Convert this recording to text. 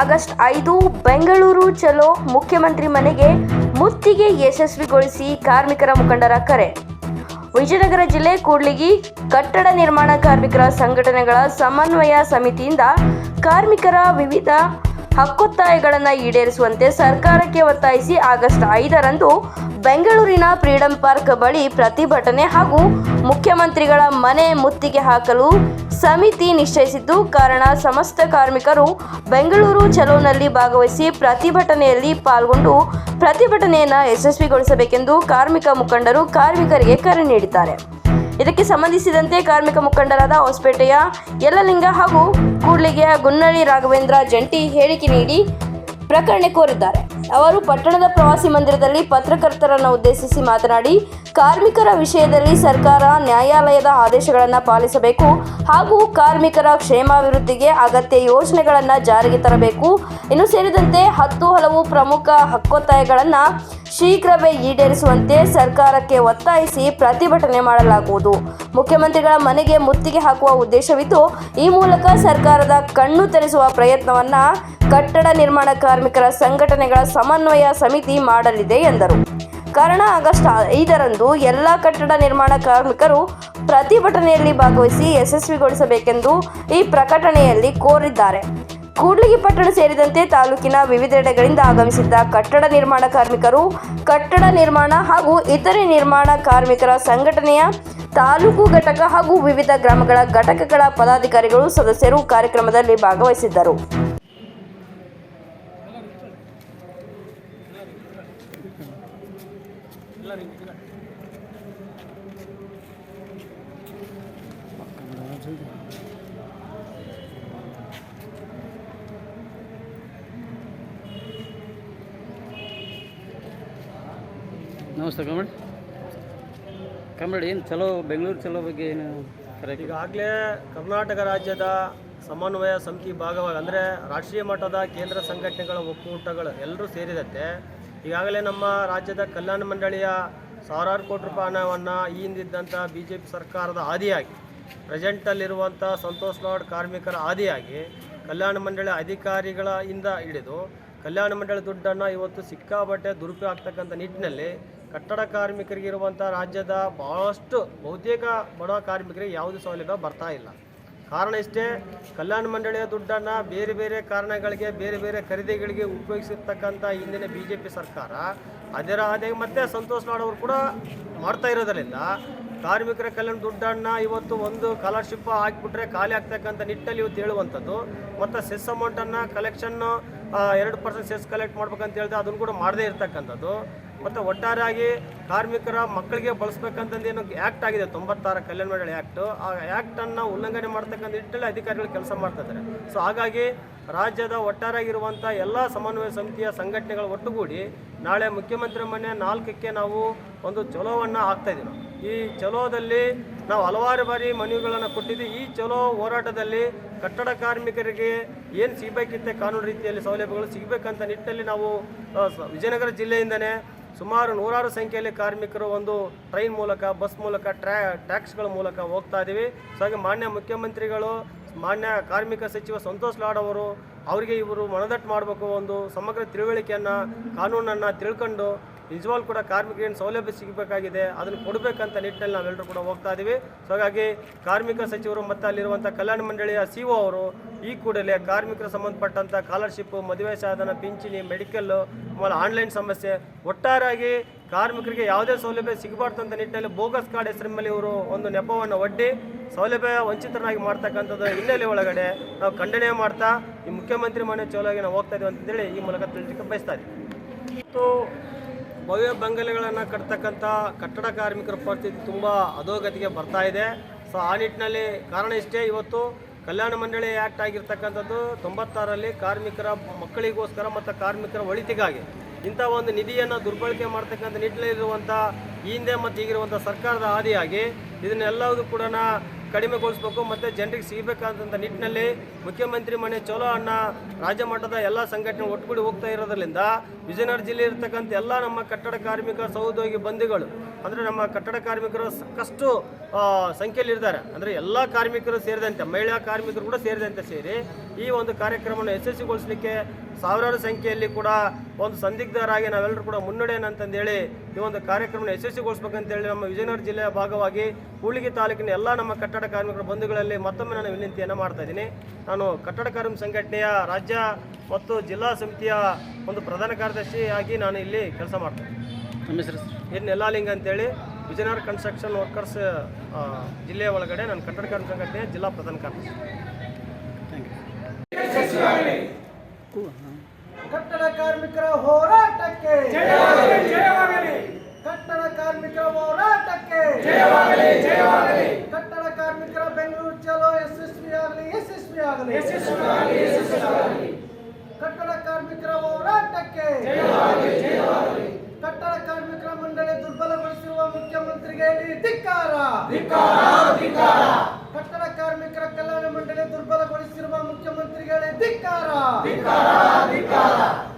August ಐದು, ಬೆಂಗಳೂರು ಚಲೋ ಮುಖ್ಯಮಂತ್ರಿ ಮನೆಗೆ ಮುತ್ತಿಗೆ ಯಶಸ್ವಿಗೊಳಿಸಿ ಕಾರ್ಮಿಕರ ಮುಖಂಡರ ಕರೆ. ವಿಜಯನಗರ ಜಿಲ್ಲೆ ಕೂಡ್ಲಿಗಿ ಕಟ್ಟಡ ನಿರ್ಮಾಣ ಕಾರ್ಮಿಕರ ಸಂಘಟನೆಗಳ ಸಮನ್ವಯ ಸಮಿತಿಯಿಂದ ಕಾರ್ಮಿಕರ ವಿವಿಧ ಹಕ್ಕೊತ್ತಾಯಗಳನ್ನು ಈಡೇರಿಸುವಂತೆ ಸರ್ಕಾರಕ್ಕೆ ಒತ್ತಾಯಿಸಿ ಆಗಸ್ಟ್ ಐದರಂದು ಬೆಂಗಳೂರಿನ ಫ್ರೀಡಂ ಪಾರ್ಕ್ ಬಳಿ ಪ್ರತಿಭಟನೆ ಹಾಗೂ ಮುಖ್ಯಮಂತ್ರಿಗಳ ಮನೆ ಮುತ್ತಿಗೆ ಹಾಕಲು ಸಮಿತಿ ನಿಶ್ಚಯಿಸಿದ್ದು, ಕಾರಣ ಸಮಸ್ತ ಕಾರ್ಮಿಕರು ಬೆಂಗಳೂರು ಚಲೋನಲ್ಲಿ ಭಾಗವಹಿಸಿ ಪ್ರತಿಭಟನೆಯಲ್ಲಿ ಪಾಲ್ಗೊಂಡು ಪ್ರತಿಭಟನೆಯನ್ನು ಯಶಸ್ವಿಗೊಳಿಸಬೇಕೆಂದು ಕಾರ್ಮಿಕ ಮುಖಂಡರು ಕಾರ್ಮಿಕರಿಗೆ ಕರೆ ನೀಡಿದ್ದಾರೆ. ಇದಕ್ಕೆ ಸಂಬಂಧಿಸಿದಂತೆ ಕಾರ್ಮಿಕ ಮುಖಂಡರಾದ ಹೊಸಪೇಟೆಯ ಯಲ್ಲಲಿಂಗ ಹಾಗೂ ಕೂಡ್ಲಿಗೆಯ ಗುನ್ನಳ್ಳಿ ರಾಘವೇಂದ್ರ ಜಂಟಿ ಹೇಳಿಕೆ ನೀಡಿ ಪ್ರಕರಣ ಕೋರಿದ್ದಾರೆ. ಅವರು ಪಟ್ಟಣದ ಪ್ರವಾಸಿ ಮಂದಿರದಲ್ಲಿ ಪತ್ರಕರ್ತರನ್ನು ಉದ್ದೇಶಿಸಿ ಮಾತನಾಡಿ, ಕಾರ್ಮಿಕರ ವಿಷಯದಲ್ಲಿ ಸರ್ಕಾರ ನ್ಯಾಯಾಲಯದ ಆದೇಶಗಳನ್ನು ಪಾಲಿಸಬೇಕು ಹಾಗೂ ಕಾರ್ಮಿಕರ ಕ್ಷೇಮಾಭಿವೃದ್ಧಿಗೆ ಅಗತ್ಯ ಯೋಜನೆಗಳನ್ನು ಜಾರಿಗೆ ತರಬೇಕು. ಇನ್ನು ಸೇರಿದಂತೆ ಹತ್ತು ಹಲವು ಪ್ರಮುಖ ಹಕ್ಕೊತ್ತಾಯಗಳನ್ನು ಶೀಘ್ರವೇ ಈಡೇರಿಸುವಂತೆ ಸರ್ಕಾರಕ್ಕೆ ಒತ್ತಾಯಿಸಿ ಪ್ರತಿಭಟನೆ ಮಾಡಲಾಗುವುದು. ಮುಖ್ಯಮಂತ್ರಿಗಳ ಮನೆಗೆ ಮುತ್ತಿಗೆ ಹಾಕುವ ಉದ್ದೇಶವಿದ್ದು, ಈ ಮೂಲಕ ಸರ್ಕಾರದ ಕಣ್ಣು ತೆರೆಸುವ ಪ್ರಯತ್ನವನ್ನ ಕಟ್ಟಡ ನಿರ್ಮಾಣ ಕಾರ್ಮಿಕರ ಸಂಘಟನೆಗಳ ಸಮನ್ವಯ ಸಮಿತಿ ಮಾಡಲಿದೆ ಎಂದರು. ಕಾರಣ, ಆಗಸ್ಟ್ ಐದರಂದು ಎಲ್ಲ ಕಟ್ಟಡ ನಿರ್ಮಾಣ ಕಾರ್ಮಿಕರು ಪ್ರತಿಭಟನೆಯಲ್ಲಿ ಭಾಗವಹಿಸಿ ಯಶಸ್ವಿಗೊಳಿಸಬೇಕೆಂದು ಈ ಪ್ರಕಟಣೆಯಲ್ಲಿ ಕೋರಿದ್ದಾರೆ. ಕೂಡ್ಲಿಗಿ ಪಟ್ಟಣ ಸೇರಿದಂತೆ ತಾಲೂಕಿನ ವಿವಿಧೆಡೆಗಳಿಂದ ಆಗಮಿಸಿದ್ದ ಕಟ್ಟಡ ನಿರ್ಮಾಣ ಕಾರ್ಮಿಕರು, ಕಟ್ಟಡ ನಿರ್ಮಾಣ ಹಾಗೂ ಇತರೆ ನಿರ್ಮಾಣ ಕಾರ್ಮಿಕರ ಸಂಘಟನೆಯ ತಾಲೂಕು ಘಟಕ ಹಾಗೂ ವಿವಿಧ ಗ್ರಾಮಗಳ ಘಟಕಗಳ ಪದಾಧಿಕಾರಿಗಳು, ಸದಸ್ಯರು ಕಾರ್ಯಕ್ರಮದಲ್ಲಿ ಭಾಗವಹಿಸಿದ್ದರು. ನಮಸ್ತೆ ಕಾಮ್ರೇಡ್ ಕಾಮ್ರೇಡ್ ಏನು ಚಲೋ ಬೆಂಗಳೂರು ಚಲೋ ಬಗ್ಗೆ ಏನು ಈಗಾಗಲೇ ಕರ್ನಾಟಕ ರಾಜ್ಯದ ಸಮನ್ವಯ ಸಮಿತಿ ಭಾಗವಾಗಿ, ಅಂದರೆ ರಾಷ್ಟ್ರೀಯ ಮಟ್ಟದ ಕೇಂದ್ರ ಸಂಘಟನೆಗಳ ಒಕ್ಕೂಟಗಳು ಎಲ್ಲರೂ ಸೇರಿದಂತೆ, ಈಗಾಗಲೇ ನಮ್ಮ ರಾಜ್ಯದ ಕಲ್ಯಾಣ ಮಂಡಳಿಯ ಸಾವಿರಾರು ಕೋಟಿ ರೂಪಾಯಿ ಹಣವನ್ನು ಈ ಹಿಂದಿದ್ದಂಥ ಬಿ ಜೆ ಪಿ ಸರ್ಕಾರದ ಆದಿಯಾಗಿ ಪ್ರೆಸೆಂಟಲ್ಲಿರುವಂಥ ಸಂತೋಷ್ ಲಾಡ್ ಕಾರ್ಮಿಕರ ಆದಿಯಾಗಿ ಕಲ್ಯಾಣ ಮಂಡಳಿ ಅಧಿಕಾರಿಗಳ ಇಂದ ಹಿಡಿದು, ಕಲ್ಯಾಣ ಮಂಡಳಿ ದುಡ್ಡನ್ನು ಇವತ್ತು ಸಿಕ್ಕಾಪಟ್ಟೆ ದುರುಪಯೋಗ ಆಗ್ತಕ್ಕಂಥ ನಿಟ್ಟಿನಲ್ಲಿ ಕಟ್ಟಡ ಕಾರ್ಮಿಕರಿಗೆ ಇರುವಂಥ ರಾಜ್ಯದ ಭಾಳಷ್ಟು ಬಹುತೇಕ ಬಡ ಕಾರ್ಮಿಕರಿಗೆ ಯಾವುದೇ ಸೌಲಭ್ಯ ಬರ್ತಾ ಇಲ್ಲ. ಕಾರಣ ಇಷ್ಟೇ, ಕಲ್ಯಾಣ ಮಂಡಳಿಯ ದುಡ್ಡನ್ನು ಬೇರೆ ಬೇರೆ ಕಾರಣಗಳಿಗೆ, ಬೇರೆ ಬೇರೆ ಖರೀದಿಗಳಿಗೆ ಉಪಯೋಗಿಸಿರ್ತಕ್ಕಂಥ ಹಿಂದಿನ ಬಿ ಜೆ ಪಿ ಸರ್ಕಾರ, ಅದರ ಅದೇ ಮತ್ತೆ ಸಂತೋಷ್ ಲಾಡ್ ಅವರು ಕೂಡ ಮಾಡ್ತಾ ಇರೋದರಿಂದ ಕಾರ್ಮಿಕರ ಕಲ್ಯಾಣ ದುಡ್ಡನ್ನು ಇವತ್ತು ಒಂದು ಸ್ಕಾಲರ್ಶಿಪ್ ಹಾಕಿಬಿಟ್ರೆ ಖಾಲಿ ಆಗ್ತಕ್ಕಂಥ ನಿಟ್ಟಲ್ಲಿ ಇವತ್ತು ಹೇಳುವಂಥದ್ದು. ಮತ್ತು ಸೆಸ್ ಅಮೌಂಟನ್ನು ಕಲೆಕ್ಷನ್ನು ಎರಡು ಪರ್ಸೆಂಟ್ ಸೆಸ್ ಕಲೆಕ್ಟ್ ಮಾಡ್ಬೇಕಂತ ಹೇಳಿದ್ರೆ ಅದನ್ನು ಕೂಡ ಮಾಡದೇ ಇರ್ತಕ್ಕಂಥದ್ದು. ಮತ್ತು ಒಟ್ಟಾರೆಯಾಗಿ ಕಾರ್ಮಿಕರ ಮಕ್ಕಳಿಗೆ ಬಳಸ್ಬೇಕಂತಂದು ಏನು ಆ್ಯಕ್ಟ್ ಆಗಿದೆ, ತೊಂಬತ್ತಾರ ಕಲ್ಯಾಣ ಮಂಡಳಿ ಆ್ಯಕ್ಟು. ಆ ಆ್ಯಕ್ಟನ್ನು ಉಲ್ಲಂಘನೆ ಮಾಡ್ತಕ್ಕಂಥ ನಿಟ್ಟಲ್ಲಿ ಅಧಿಕಾರಿಗಳು ಕೆಲಸ ಮಾಡ್ತಾ ಇದ್ದಾರೆ. ಸೊ ಹಾಗಾಗಿ ರಾಜ್ಯದ ಒಟ್ಟಾರೆಯಾಗಿರುವಂಥ ಎಲ್ಲ ಸಮನ್ವಯ ಸಮಿತಿಯ ಸಂಘಟನೆಗಳು ಒಟ್ಟುಗೂಡಿ ನಾಳೆ ಮುಖ್ಯಮಂತ್ರಿ ಮನೆ ನಾಲ್ಕಕ್ಕೆ ನಾವು ಒಂದು ಚಲೋವನ್ನು ಹಾಕ್ತಾಯಿದ್ದೀವಿ. ಈ ಚಲೋದಲ್ಲಿ ನಾವು ಹಲವಾರು ಬಾರಿ ಮನವಿಗಳನ್ನು ಕೊಟ್ಟಿದ್ದು ಈ ಚಲೋ ಹೋರಾಟದಲ್ಲಿ ಕಟ್ಟಡ ಕಾರ್ಮಿಕರಿಗೆ ಏನು ಸಿಗಬೇಕಿತ್ತೆ ಕಾನೂನು ರೀತಿಯಲ್ಲಿ ಸೌಲಭ್ಯಗಳು ಸಿಗಬೇಕಂತ ನಿಟ್ಟಲ್ಲಿ ನಾವು ವಿಜಯನಗರ ಜಿಲ್ಲೆಯಿಂದನೇ ಸುಮಾರು ನೂರಾರು ಸಂಖ್ಯೆಯಲ್ಲಿ ಕಾರ್ಮಿಕರು ಒಂದು ಟ್ರೈನ್ ಮೂಲಕ, ಬಸ್ ಮೂಲಕ ಟ್ರ್ಯಾ ಟ್ಯಾಕ್ಸ್ಗಳ ಮೂಲಕ ಹೋಗ್ತಾ ಇದ್ದೀವಿ. ಸೊ ಹಾಗೆ ಮಾನ್ಯ ಮುಖ್ಯಮಂತ್ರಿಗಳು, ಮಾನ್ಯ ಕಾರ್ಮಿಕ ಸಚಿವ ಸಂತೋಷ್ ಲಾಡ್ ಅವರು, ಅವರಿಗೆ ಇವರು ಮನದಟ್ಟು ಮಾಡಬೇಕು ಒಂದು ಸಮಗ್ರ ತಿಳುವಳಿಕೆಯನ್ನು, ಕಾನೂನನ್ನು ತಿಳ್ಕೊಂಡು ನಿಜವಾಗ್ಲೂ ಕೂಡ ಕಾರ್ಮಿಕರಿಗೆ ಸೌಲಭ್ಯ ಸಿಗಬೇಕಾಗಿದೆ. ಅದನ್ನು ಕೊಡಬೇಕಂತ ನಿಟ್ಟಿನಲ್ಲಿ ನಾವೆಲ್ಲರೂ ಕೂಡ ಹೋಗ್ತಾ ಇದ್ದೀವಿ ಸೊ ಹಾಗಾಗಿ ಕಾರ್ಮಿಕ ಸಚಿವರು ಮತ್ತು ಅಲ್ಲಿರುವಂಥ ಕಲ್ಯಾಣ ಮಂಡಳಿಯ ಸಿ ಒ ಅವರು ಈ ಕೂಡಲೇ ಕಾರ್ಮಿಕರ ಸಂಬಂಧಪಟ್ಟಂಥ ಸ್ಕಾಲರ್ಶಿಪ್ಪು, ಮದುವೆ ಸಾಧನ, ಪಿಂಚಣಿ ಮೆಡಿಕಲ್ಲು ಆಮೇಲೆ ಆನ್ಲೈನ್ ಸಮಸ್ಯೆ ಒಟ್ಟಾರಾಗಿ ಕಾರ್ಮಿಕರಿಗೆ ಯಾವುದೇ ಸೌಲಭ್ಯ ಸಿಗಬಾರ್ದಂಥ ನಿಟ್ಟಿನಲ್ಲಿ ಬೋಗಸ್ ಕಾರ್ಡ್ ಹೆಸರಿನಲ್ಲಿ ಮೇಲೆ ಇವರು ಒಂದು ನೆಪವನ್ನು ಒಡ್ಡಿ ಸೌಲಭ್ಯ ವಂಚಿತರನ್ನಾಗಿ ಮಾಡ್ತಕ್ಕಂಥದ್ದು ಹಿನ್ನೆಲೆ ಒಳಗಡೆ ನಾವು ಖಂಡನೆ ಮಾಡ್ತಾ ಈ ಮುಖ್ಯಮಂತ್ರಿ ಮನೆ ಚೋಲಾಗಿ ನಾವು ಹೋಗ್ತಾ ಇದ್ದೀವಿ ಅಂತೇಳಿ ಈ ಮೂಲಕ ತಿಳಿಸಲಿಕ್ಕೆ ಬಯಸ್ತಾ ಇದ್ದೀವಿ. ಮತ್ತು ಭವ್ಯ ಬಂಗಲೆಗಳನ್ನು ಕಟ್ತಕ್ಕಂಥ ಕಟ್ಟಡ ಕಾರ್ಮಿಕರ ಪರಿಸ್ಥಿತಿ ತುಂಬ ಅಧೋಗತಿಗೆ ಬರ್ತಾ ಇದೆ. ಸೊ ಆ ನಿಟ್ಟಿನಲ್ಲಿ ಕಾರಣ ಇಷ್ಟೇ. ಇವತ್ತು ಕಲ್ಯಾಣ ಮಂಡಳಿ ಆ್ಯಕ್ಟ್ ಆಗಿರ್ತಕ್ಕಂಥದ್ದು ತೊಂಬತ್ತಾರಲ್ಲಿ ಕಾರ್ಮಿಕರ ಮಕ್ಕಳಿಗೋಸ್ಕರ ಮತ್ತು ಕಾರ್ಮಿಕರ ಒಳಿತಿಗಾಗಿ ಇಂಥ ಒಂದು ನಿಧಿಯನ್ನು ದುರ್ಬಳಕೆ ಮಾಡ್ತಕ್ಕಂಥ ನಿಟ್ಟಿನಲ್ಲಿರುವಂಥ ಈ ಹಿಂದೆ ಮತ್ತು ಈಗಿರುವಂಥ ಸರ್ಕಾರದ ಆದಿಯಾಗಿ ಇದನ್ನೆಲ್ಲವೂ ಕೂಡ ಕಡಿಮೆಗೊಳಿಸಬೇಕು ಮತ್ತು ಜನರಿಗೆ ಸಿಗಬೇಕಾದಂಥ ನಿಟ್ಟಿನಲ್ಲಿ ಮುಖ್ಯಮಂತ್ರಿ ಮನೆ ಚಲೋ ಅನ್ನ ರಾಜ್ಯ ಮಟ್ಟದ ಎಲ್ಲ ಸಂಘಟನೆ ಒಟ್ಟುಗೂಡಿ ಹೋಗ್ತಾ ಇರೋದ್ರಿಂದ ವಿಜಯನಗರ ಜಿಲ್ಲೆ ಇರ್ತಕ್ಕಂಥ ಎಲ್ಲ ನಮ್ಮ ಕಟ್ಟಡ ಕಾರ್ಮಿಕ ಸಹೋದ್ಯೋಗಿ ಬಂಧುಗಳು, ಅಂದರೆ ನಮ್ಮ ಕಟ್ಟಡ ಕಾರ್ಮಿಕರು ಸಾಕಷ್ಟು ಸಂಖ್ಯೆಯಲ್ಲಿ ಇದ್ದಾರೆ ಅಂದರೆ ಎಲ್ಲ ಕಾರ್ಮಿಕರು ಸೇರಿದಂತೆ, ಮಹಿಳಾ ಕಾರ್ಮಿಕರು ಕೂಡ ಸೇರಿದಂತೆ ಸೇರಿ ಈ ಒಂದು ಕಾರ್ಯಕ್ರಮವನ್ನು ಯಶಸ್ವಿಗೊಳಿಸಲಿಕ್ಕೆ ಸಾವಿರಾರು ಸಂಖ್ಯೆಯಲ್ಲಿ ಕೂಡ ಒಂದು ಸಂದಿಗ್ಧರಾಗಿ ನಾವೆಲ್ಲರೂ ಕೂಡ ಮುನ್ನಡೆಯನ್ನಂತಂದೇಳಿ ಈ ಒಂದು ಕಾರ್ಯಕ್ರಮವನ್ನು ಯಶಸ್ವಿಗೊಳಿಸ್ಬೇಕಂತೇಳಿ ನಮ್ಮ ವಿಜಯನಗರ ಜಿಲ್ಲೆಯ ಭಾಗವಾಗಿ ಹೂಳಿಗೆ ತಾಲೂಕಿನ ಎಲ್ಲ ನಮ್ಮ ಕಟ್ಟಡ ಕಾರ್ಮಿಕರ ಬಂಧುಗಳಲ್ಲಿ ಮತ್ತೊಮ್ಮೆ ನಾನು ವಿನಂತಿಯನ್ನು ಮಾಡ್ತಾ ಇದ್ದೀನಿ. ನಾನು ಕಟ್ಟಡ ಕಾರ್ಮಿಕ ಸಂಘಟನೆಯ ರಾಜ್ಯ ಮತ್ತು ಜಿಲ್ಲಾ ಸಮಿತಿಯ ಒಂದು ಪ್ರಧಾನ ಕಾರ್ಯದರ್ಶಿಯಾಗಿ ನಾನು ಇಲ್ಲಿ ಕೆಲಸ ಮಾಡ್ತೇನೆ ನಮ್ಮ ಹೆಸರು ಏನು ನೆಲ್ಲಾಲಿಂಗ್ ಅಂತೇಳಿ ವಿಜಯನಗರ ಕನ್ಸ್ಟ್ರಕ್ಷನ್ ವರ್ಕರ್ಸ್ ಜಿಲ್ಲೆಯ ಒಳಗಡೆ ನಾನು ಕಟ್ಟಡ ಕಾರ್ಮಿಕ ಸಂಘಟನೆಯ ಜಿಲ್ಲಾ ಪ್ರಧಾನ ಕಾರ್ಯದರ್ಶಿ. Thank you. ಕಟ್ಟಡ ಕಾರ್ಮಿಕರ ಹೋರಾಟಕ್ಕೆ ಕಟ್ಟಡ ಕಾರ್ಮಿಕರ ಹೋರಾಟಕ್ಕೆ ಕಟ್ಟಡ ಕಾರ್ಮಿಕರ ಬೆಂಗಳೂರು ಚಲೋ ಯಶಸ್ವಿಯಾಗಲಿ ಯಶಸ್ವಿಯಾಗಲಿ ಕಟ್ಟಡ ಕಾರ್ಮಿಕರ ಹೋರಾಟಕ್ಕೆ ಕಟ್ಟಡ ಕಾರ್ಮಿಕರ ಮಂಡಳಿ ದುರ್ಬಲಗೊಳಿಸಿರುವ ಮುಖ್ಯಮಂತ್ರಿಗೆ ಧಿಕ್ಕಾರ. ಧಿಕ್ಕಾರ ಕಾರ್ಮಿಕರ ಮುಖ್ಯಮಂತ್ರಿಗಳೇ ಧಿಕ್ಕಾರ. ಧಿಕ್ಕಾರ ಧಿಕ್ಕಾರ.